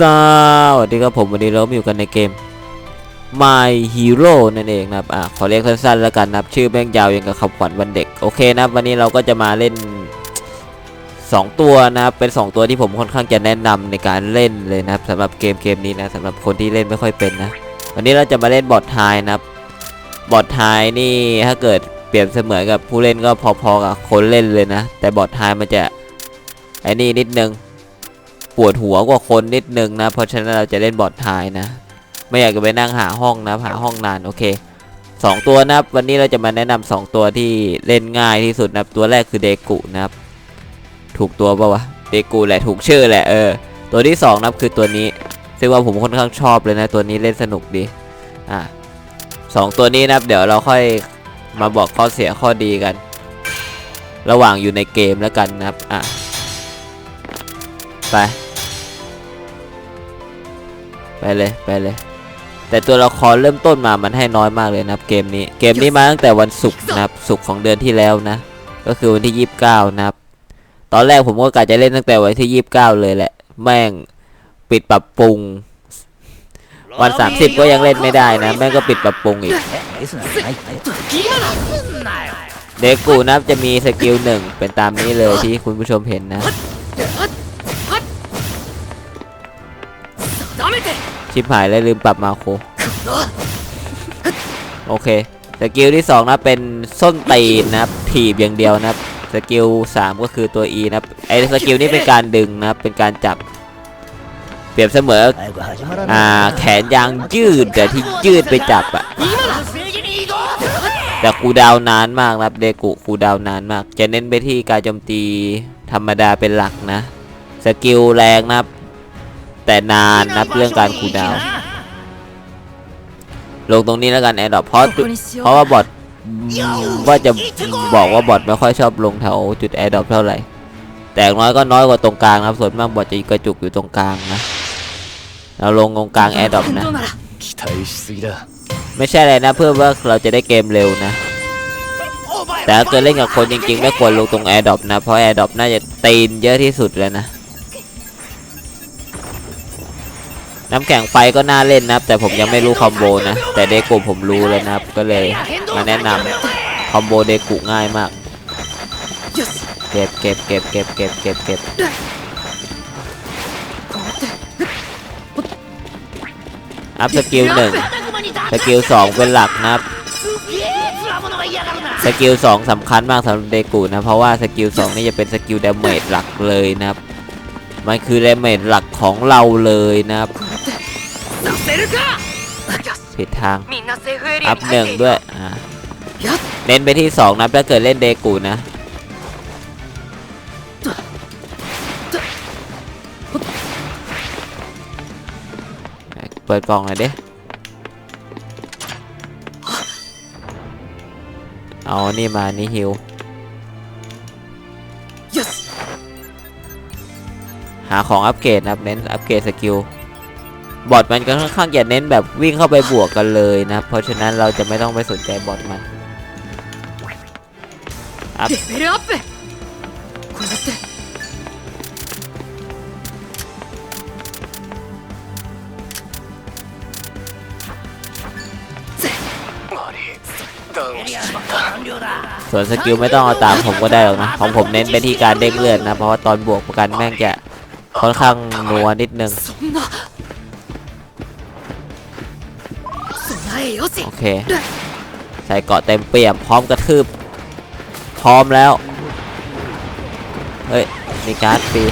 สวัสดีครับผมวันนี้เราอยู่กันในเกม My Hero นั่นเองนะครับอะขอเรียกสั้นๆแล้วกันนะครับ ชื่อแม่งยาวอย่างกับคำขวัญวันเด็ก โอเคนะวันนี้เราก็จะมาเล่น 2 ตัวนะครับ เป็น 2 ตัวที่ผมค่อนข้างจะแนะนำในการเล่นเลยนะครับสำหรับเกมเกมนี้นะสำหรับคนที่เล่นไม่ค่อยเป็นนะ วันนี้เราจะมาเล่นบอทไฮนะครับ บอทไฮนี่ถ้าเกิดเปรียบเสมือนกับผู้เล่นก็พอๆกับคนเล่นเลยนะ แต่บอทไฮมันจะไอ้นี่นิดนึง ปวดหัวกว่าคนนิดนึงนะ เพราะฉะนั้นเราจะเล่นบอดทไฮนะ ไม่อยากจะไปนั่งหาห้องนะหาห้องนานโอเคสองตัวนะครับวันนี้เราจะมาแนะนำสองตัวที่เล่นง่ายที่สุดนะครับตัวแรกคือเดกุนะครับ ถูกตัวปะวะเดกูแหละถูกชื่อแหละเออตัวที่สองนะครับคือตัวนี้ ซึ่งว่าผมค่อนข้างชอบเลยนะตัวนี้เล่นสนุกดีอะสองตัวนี้นะครับเดี๋ยวเราค่อยมาบอกข้อเสียข้อดีกัน ระหว่างอยู่ในเกมแล้วกันนะครับอะไป ไปเลยไปเลย แต่ตัวละครเริ่มต้นมามันให้น้อยมากเลยนะครับ เกมนี้เกมนี้มาตั้งแต่วันศุกร์นะครับศุกร์ของเดือนที่แล้วนะ ก็คือวันที่ 29 นะครับ ตอนแรกผมก็กะจะเล่นตั้งแต่วันที่ 29 เลยแหละ แม่งปิดปรับปรุง วัน 30 ก็ยังเล่นไม่ได้นะ แม่งก็ปิดปรับปรุงอีกเดกูนะครับจะมีสกิลหนึ่งเป็นตามนี้เลยที่คุณผู้ชมเห็นนะ ชิบหายแล้วลืมปรับมาโครโอเค สกิลที่สองนะเป็นส้นตีนนะครับถีบอย่างเดียวนะครับ สกิลสามก็คือตัว E นะครับไอ้สกิลนี้เป็นการดึงนะครับ เป็นการจับ เปรียบเสมออ่าแขนยางยืดแต่ที่ยืดไปจับอะแต่คูลดาวน์นานมากนะครับเดกุคูลดาวน์นานมาก จะเน้นไปที่การโจมตีธรรมดาเป็นหลักนะ สกิลแรงนะครับ แต่นานนับเรื่องการคูดาว ลงตรงนี้แล้วกันแอดดอปเพราะเพราะว่าบอทว่าจะบอกว่าบอทไม่ค่อยชอบลงแถวจุดแอดดอปเท่าไหร่ แต่น้อยก็น้อยกว่าตรงกลางนะส่วนมากบอทจะกระจุกอยู่ตรงกลางนะ เราลงตรงกลางแอดดอปนะ ไม่ใช่อะไรนะเพื่อว่าเราจะได้เกมเร็วนะแต่เกิดเล่นกับคนจริงๆ ไม่ควรลงตรงแอร์ดอปนะ เพราะแอร์ดอปน่าจะตีนเยอะที่สุดเลยนะ น้ำแข็งไฟก็น่าเล่นนะครับ แต่ผมยังไม่รู้คอมโบนะ แต่เดกุผมรู้แล้วนะครับ ก็เลยมาแนะนำคอมโบเดกุง่ายมาก เก็บเก็บเก็บเก็บเก็บเก็บเก็บอัพสกิลหนึ่งสกิลสองเป็นหลักนะครับสกิลสองสำคัญมากสำหรับเดกูนะ เพราะว่าสกิลสองนี่จะเป็นสกิลดาเมจหลักเลยนะครับ มันคือดาเมจหลักของเราเลยนะครับ ผิดทาง อัพหนึ่งด้วย อ่า เน้นไปที่สองนะถ้าเกิดเล่นเดกูนะ เปิดกล่องหน่อยดิเอา นี่มา นี่ฮิวหาของอัปเกรดนะครับ เน้นอัปเกรดสกิล บอทมันก็ค่อนข้างจะเน้นแบบวิ่งเข้าไปบวกกันเลยนะ เพราะฉะนั้นเราจะไม่ต้องไปสนใจบอทมันอัพส่วนสกิลไม่ต้องเอาตามผมก็ได้หรอกนะของผมเน้นไปที่การเด้งเลือดนะ เพราะว่าตอนบวกประกันแม่งจะค่อนข้างนัวนิดนึง โอเค ใส่เกาะเต็มเปี่ยมพร้อมกระทืบ พร้อมแล้ว เฮ้ย มีการ์ดฟี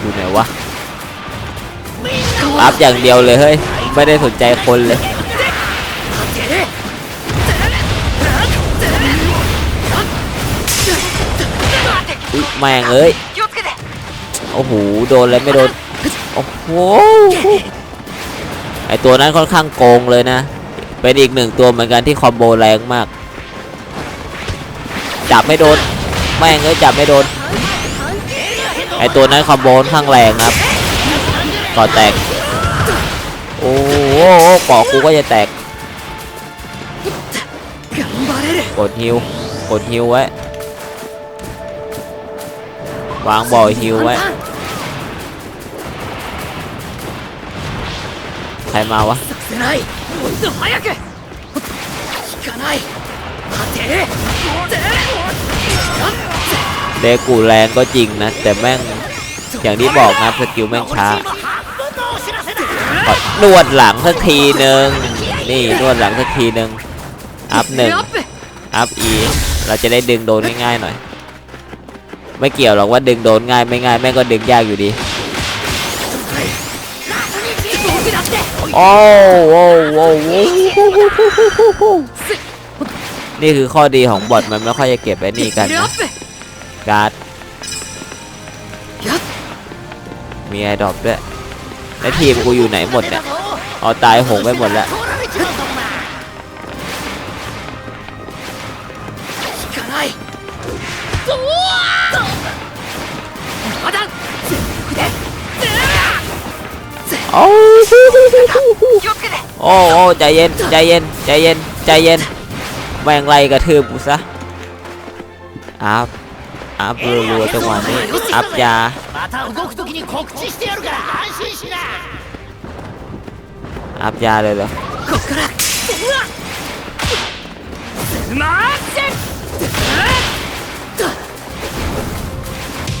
อยู่ไหนวะรับอย่างเดียวเลยเฮ้ย ไม่ได้สนใจคนเลย แม่งเอ้ยโอ้โหโดนแล้วไม่โดนโอ้โหไอตัวนั้นค่อนข้างโกงเลยนะ เป็นอีกหนึ่งตัวเหมือนกันที่คอมโบแรงมาก จับไม่โดนแม่งเอ้ยจับไม่โดนไอตัวนั้นคอมโบข้างแรงครับก่อแตกโอ้โหปอกกูก็จะแตกกดฮิวกดฮิวไว้ วางบอยฮิวไว้ ใครมาวะเดกูแรงก็จริงนะ แต่แม่ง อย่างที่บอกนะสกิลแม่งช้านวดหลังสักทีหนึ่งนี่นวดหลังสักทีหนึ่งอัพหนึ่งอัพอีเราจะได้ดึงโดนง่ายๆหน่อย ไม่เกี่ยวหรอกว่าดึงโดนง่ายไม่ง่ายแม่ก็ดึงยากอยู่ดีโอ้โหโอ้โหนี่คือข้อดีของบอทมันไม่ค่อยจะเก็บไอ้นี่กันนะการ์ดมีไอ้ดอปด้วยแล้ทีมกูอยู่ไหนหมดเนี่ยเอาตายหงไปหมดแล้วตัว โอ้โหโอ้โหโอ้โหใจเย็นใจเย็นใจเย็นใจเย็นแม่งไรกระทืบกูซะอัพอัพรัวๆจังหวะนี้อัพยาอัพยาเลยเหรอ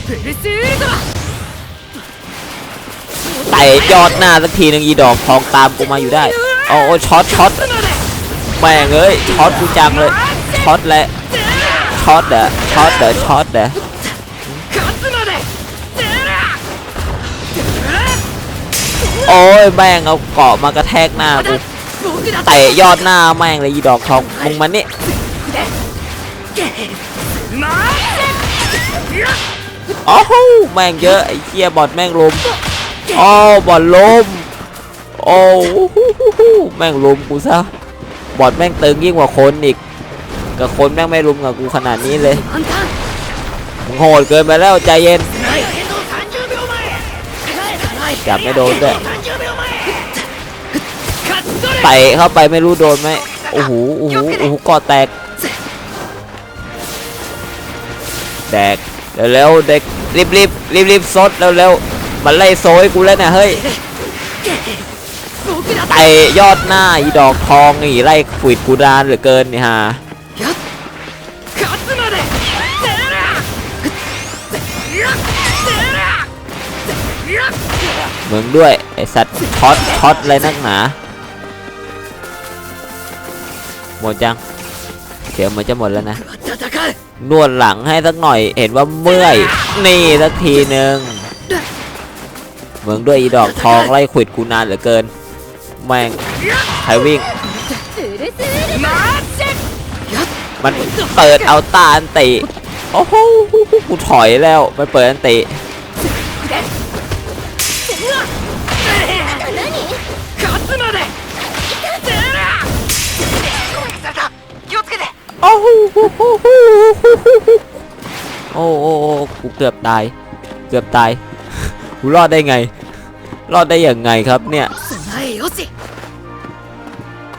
ブルスウルトラ เตะยอดหน้าสักทีหนึงอีดอกทองตามกูมาอยู่ได้โอ้โอ้ช็อตช็อต なので แม่งเอ้ยช็อตกูจังเลยช็อตแหละช็อตเด้อช็อตเด้อช็อตเด้อ 勝つまで โอ้ยแม่งเอาเกาะมากระแทกหน้ากู 僕だって เตะยอดหน้าแม่งเลยอีดอกทองมึงมานี่ マーチやっ โอ้โหแม่งเยอะไอ้เกียบอดแม่งลมโอ้บอดลมโอ้โหแม่งลมกูซะบอดแม่งตึงยิ่งกว่าคนอีกกับคนแม่งไม่รุมกับกูขนาดนี้เลยมึงโหดเกินไปแล้วใจเย็นจับไม่โดนด้ยไปเข้าไปไม่รู้โดนไหมโอ้โหโอ้โหโอ้โหก่อแตกแตก เร็วแล้วเด็กรีบรีบรีบรีบซดเร็วแล้วมันไล่โซยกูแล้วนะเฮ้ยไอยอดหน้าอีดอกทองนี่ไล่ขุดกูดานเหลือเกินนี่ฮะมึงด้วยไอสัตว์ช็อตช็อตอะไรนักหนาหมดจังเขียวมันจะหมดแล้วนะ นวดหลังให้สักหน่อย เห็นว่าเมื่อย นี่สักทีหนึ่งเมืองด้วยอีดอกทองไล่ขวิดกูนานเหลือเกิน แม่งใครวิ่ง มันเปิดเอาตาอันติ โอ้โหกูถอยแล้ว มันเปิดอันติ โอ้โหโอ้โหกูเกือบตาย เกือบตายกูรอดได้ไง รอดได้อย่างไงครับเนี่ย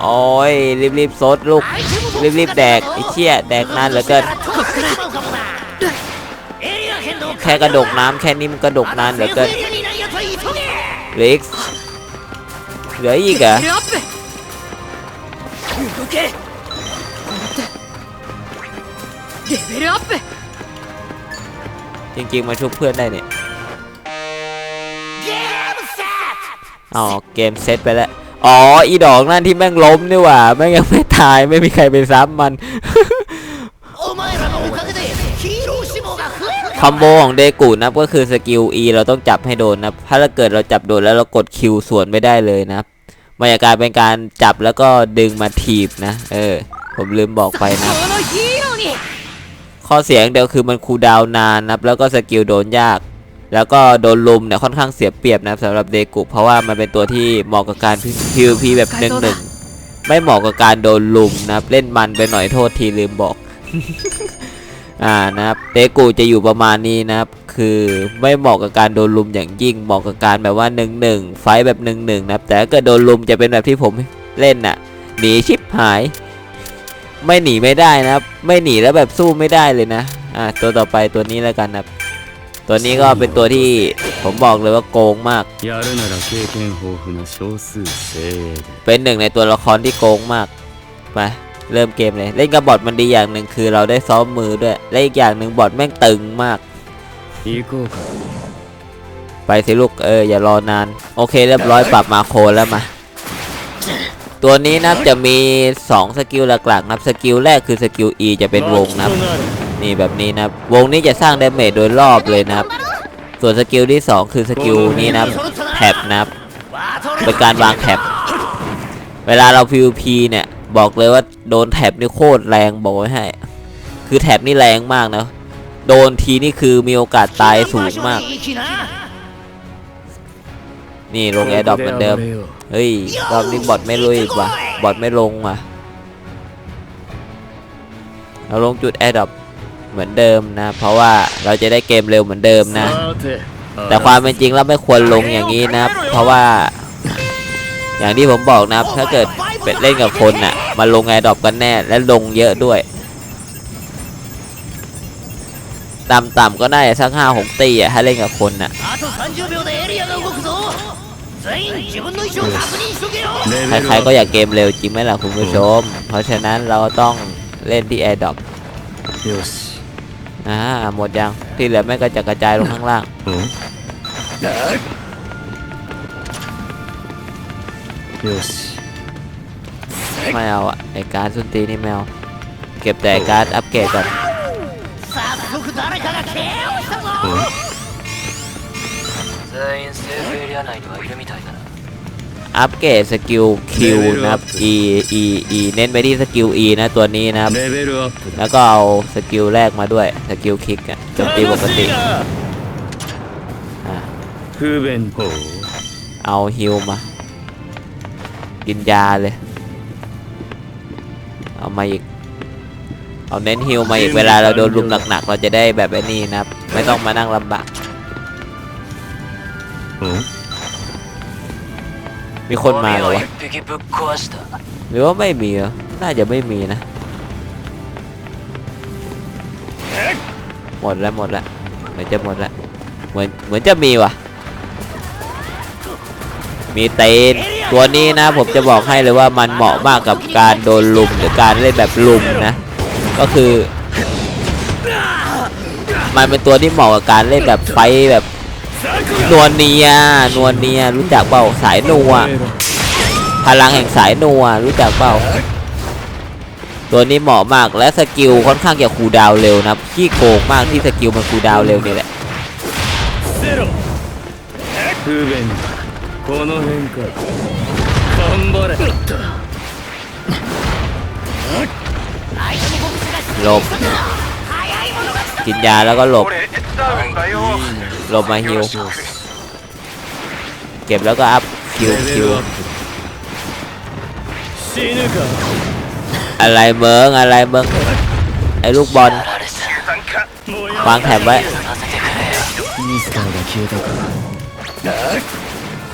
โอ้ยรีบๆซดลูกรีบๆแดกไอ้เชี่ยแดกนานเหลือเกินแค่กระดกน้ำแค่นี้มันกระดกนานเหลือเกินเล็กเหลืออีกอะ ベルアッจริงๆมาช่วยเพื่อนได้เนี่ยอ๋อเกมเซตไปแล้ว อ๋ออีดอกนั่นที่แม่งล้มนี่หว่าแม่งยังไม่ตายไม่มีใครไปซ้ำมันคอมโบของเดกูนะก็คือสกิล E เราต้องจับให้โดนนะถ้าเกิดเราจับโดนแล้วเรากดคิวสวนไม่ได้เลยนะมันจะกลาศเป็นการจับแล้วก็ดึงมาถีบนะ เออ ผมลืมบอกไปนะ ข้อเสียอย่างเดียวคือมันคูลดาวน์นานนะครับแล้วก็สกิลโดนยาก แล้วก็โดนลุมเนี่ยค่อนข้างเสียเปรียบนะครับสำหรับเดกุเพราะว่ามันเป็นตัวที่เหมาะกับการ PVP แบบหนึ่งหนึ่งไม่เหมาะกับการโดนลุมนะครับเล่นมันไปหน่อยโทษทีลืมบอกอ่านะครับเดกุจะอยู่ประมาณนี้นะครับ คือไม่เหมาะกับการโดนลุมอย่างยิ่งเหมาะกับการแบบว่าหนึ่งหนึ่งไฟท์แบบหนึ่งหนึ่งนะครับแต่ถ้าเกิดโดนลุมจะเป็นแบบที่ผมเล่นน่ะหนีชิบหาย ไม่หนีไม่ได้นะครับ ไม่หนีแล้วแบบสู้ไม่ได้เลยนะ อ่าตัวต่อไปตัวนี้แล้วกันครับ ตัวนี้ก็เป็นตัวที่ผมบอกเลยว่าโกงมาก เป็นหนึ่งในตัวละครที่โกงมากมาเริ่มเกมเลยเล่นกับบอทมันดีอย่างหนึ่งคือเราได้ซ้อมมือด้วยและอีกอย่างหนึ่งบอทแม่งตึงมากไปสิลูกเอออย่ารอนาน โอเคเรียบร้อยปรับมาโคแล้วมา ตัวนี้นับจะมี 2 สกิลหลักๆนับสกิลแรกคือสกิล E จะเป็นวงนับนี่แบบนี้นะวงนี้จะสร้างเดเมจโดยรอบเลยนะครับ ส่วนสกิลที่ 2 คือสกิลนี้นับแท็บนับเป็นการวางแท็บเวลาเรา PVP เนี่ยบอกเลยว่าโดนแท็บนี่โคตรแรงบอกไว้ให้ คือแท็บนี่แรงมากนะ โดนทีนี่คือมีโอกาสตายสูงมาก นี่ลงแอร์ดรอปเหมือนเดิม เฮ้ยรอบนี้บอทไม่ลุยว่ะบอทไม่ลงว่ะ เราลงจุดแอร์ดรอปเหมือนเดิมนะ เพราะว่าเราจะได้เกมเร็วเหมือนเดิมนะ แต่ความเป็นจริงเราไม่ควรลงอย่างนี้นะ เพราะว่า อย่างที่ผมบอกนะถ้าเกิดเป็นเล่นกับคนอะ มาลงแอร์ดรอปกันแน่และลงเยอะด้วย ต่ำๆก็ได้สักห้าหกตีอะถ้าเล่นกับคนอะใครๆก็อยากเกมเร็วจริงไหมล่ะคุณผู้ชม เพราะฉะนั้นเราต้องเล่นที่แอร์ดรอปอ่าหมดยังที่เหลือแม่ก็จะกระจายลงข้างล่างไม่เอาอะไอการสุนตีนี่แมว เก็บแต่การอัปเกรดก่อน 早速誰かが KO したぞ全員セーフエリア内にはいるみたいだな อัปเกรดสกิล Q นะครับ E E E เน้นไปที่สกิล E นะตัวนี้นะครับ レベルアップだ แล้วก็เอาสกิลแรกมาด้วย สกิลคิกอะโจมตีปกติอ่ะ 不便ほう เอาฮิลมา กินยาเลย เอามาอีก เอาเน้นฮิลมาอีกเวลาเราโดนลุมหนักๆเราจะได้แบบนี้นะไม่ต้องมานั่งลำบากมีคนมาเหรอหรือว่าไม่มีน่าจะไม่มีนะ หมดแล้วหมดแล้วเหมือนจะหมดแล้วเหมือนเหมือนจะมีว่ะ มีเตนตัวนี้นะ ผมจะบอกให้เลยว่ามันเหมาะมากกับการโดนลุมหรือการเล่นแบบลุมนะ ก็คือ มันเป็นตัวที่เหมาะกับการเล่นแบบไฟแบบนวลเนียนวลเนียรู้จักเปล่าสายนัวพลังแห่งสายนัวรู้จักเปล่าตัวนี้เหมาะมากและสกิลค่อนข้างจะคูดาวเร็วนะครับขี้โกงมากที่สกิลมันคูดาวเร็วนี่แหละ หลบ กินยาแล้วก็หลบหลบมาฮิวเก็บแล้วก็อัพคิวคิวอะไรเมืองอะไรเมืองไอ้ลูกบอลวางแถบไว้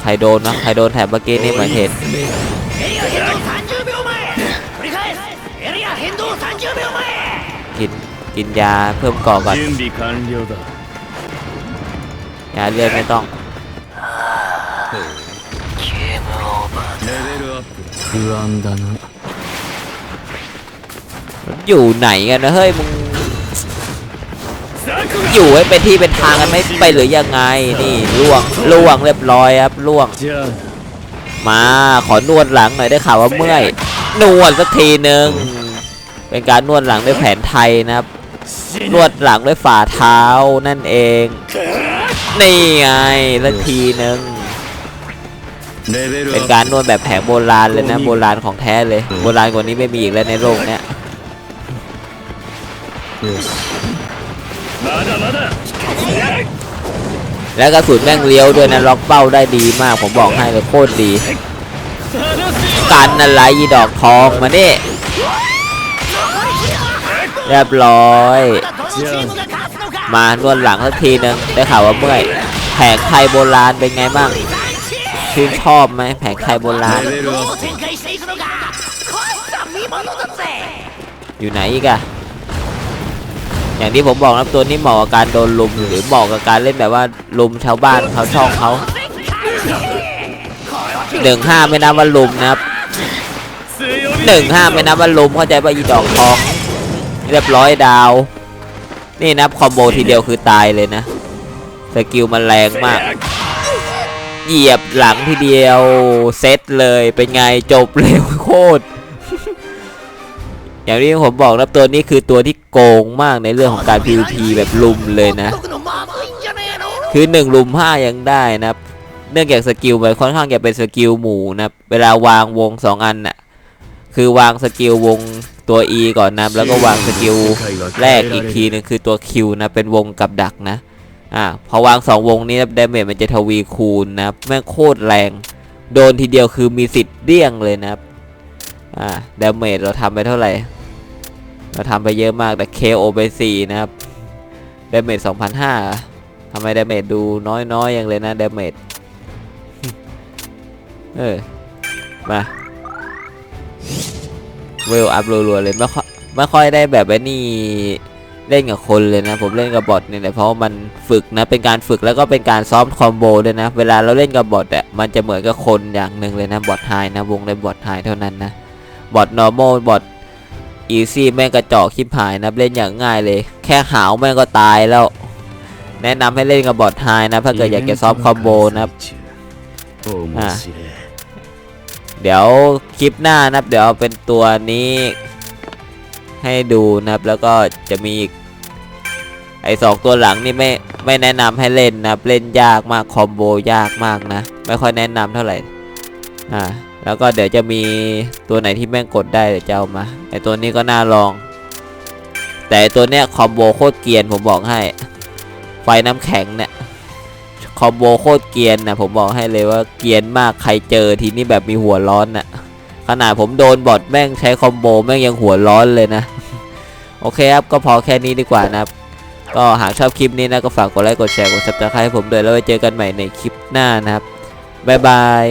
ใครโดนนะใครโดนแถบเมื่อกี้นี่เหมืนเห็น กินยาเพิ่มเกาะก่อนยาเลือดไม่ต้องอยู่ไหนกันนะเฮ้ยมึงอยู่ให้เป็นที่เป็นทางกันไม่ไปหรือยังไงนี่ล่วงล่วงเรียบร้อยครับล่วง มาขอนวดหลังหน่อยได้ข่าวว่าเมื่อยนวดสักทีหนึ่งเป็นการนวดหลังด้วยแผนไทยนะครับ นวดหลังด้วยฝ่าเท้านั่นเอง นี่ไงละทีหนึ่งเป็นการนวดแบบแผงโบราณเลยนะ โบราณของแท้เลย โบราณกว่านี้ไม่มีอีกแล้วในโลกเนี้ยแล้วกระสุนแม่งเลี้ยวด้วยนะล็อกเป้าได้ดีมากผมบอกให้เลยโคตรดี กันอะไรยีดอกทองมาเนี่ย เรียบร้อย มานวนหลังสักทีนึงได้ข่าวว่าเมื่อยแผงไทยโบราณเป็นไงบ้างชื่นชอบไหมแผงไทยโบราณ อยู่ไหนอีกอะอย่างที่ผมบอกครับตัวนี้เหมาะกับการโดนลุมหรือเหมาะกับการเล่นแบบว่าลุมชาวบ้านเขาช่องเขาหนึ่งห้าไม่นับว่าลุมนะครับหนึ่งห้าไม่นับว่าลุมเข้าใจป่ะอีดอกทอง เรียบร้อยดาว นี่นับคอมโบทีเดียวคือตายเลยนะ สกิลมันแรงมาก เหยียบหลังทีเดียว เซตเลยเป็นไงจบเร็วโคตร อย่างที่ผมบอกนะตัวนี้คือตัวที่โกงมากในเรื่องของการ PVP แบบลุมเลยนะ คือหนึ่งลุมห้ายังได้นะเนื่องจากสกิลมันค่อนข้างจะเป็นสกิลหมูนะเวลาวางวงสองอันน่ะ คือวางสกิลวงตัว E ก่อนนะครับแล้วก็วางสกิลแรกอีกทีนึงคือตัว Q นะเป็นวงกับดักนะอ่าพอวาง 2 วงนี้นะดาเมจมันจะทวีคูณนะครับแม่งโคตรแรง โดนทีเดียวคือมีสิทธิ์เดี้ยงเลยนะครับอ่าดาเมจเราทำไปเท่าไหร่ เราทำไปเยอะมากแต่ KO ไป 4 นะครับดาเมจ2,500ทำไมดาเมจดูน้อยๆอย่างเลยนะดาเมจเออมา เวลอัพรัวๆเลยไม่ค่อยไม่ค่อยได้แบบไอ้นี่เล่นกับคนเลยนะ ผมเล่นกับบอทเนี่ยเพราะมันฝึกนะเป็นการฝึกแล้วก็เป็นการซ้อมคอมโบด้วยนะ เวลาเราเล่นกับบอทอะมันจะเหมือนกับคนอย่างหนึ่งเลยนะบอทไฮนะวงในบอทไฮเท่านั้นนะบอทนอร์มอลบอทอีซี่แม่งกระจอกคิปหายนะเล่นอย่างง่ายเลย แค่หาวแม่งก็ตายแล้ว แนะนำให้เล่นกับบอทไฮนะถ้าเกิดอยากจะซ้อมคอมโบนะอ่า เดี๋ยวคลิปหน้านะครับ เดี๋ยวเอาเป็นตัวนี้ให้ดูนะครับ แล้วก็จะมีไอ้สองตัวหลังนี่ไม่ไม่แนะนำให้เล่นนะครับ เล่นยากมากคอมโบยากมากนะ ไม่ค่อยแนะนำเท่าไหร่อ่าแล้วก็เดี๋ยวจะมีตัวไหนที่แม่งกดได้เดี๋ยวจะเอามาไอ้ตัวนี้ก็น่าลอง แต่ตัวเนี้ยคอมโบโคตรเกียนผมบอกให้ ไฟน้ำแข็งเนี่ย อมโบโคตรเกียนนะผมบอกให้เลยว่าเกียนมากใครเจอทีนี้แบบมีหัวร้อนน่ะขนาดผมโดนบอทแม่งใช้คอมโบแม่งยังหัวร้อนเลยนะ โอเคครับ ก็พอแค่นี้ดีกว่านะครับ ก็หากชอบคลิปนี้นะ ก็ฝากกดไลค์กดแชร์กดซับสไครต์ให้ผมด้วยแล้วไว้เจอกันใหม่ในคลิปหน้านะครับ บ๊ายบาย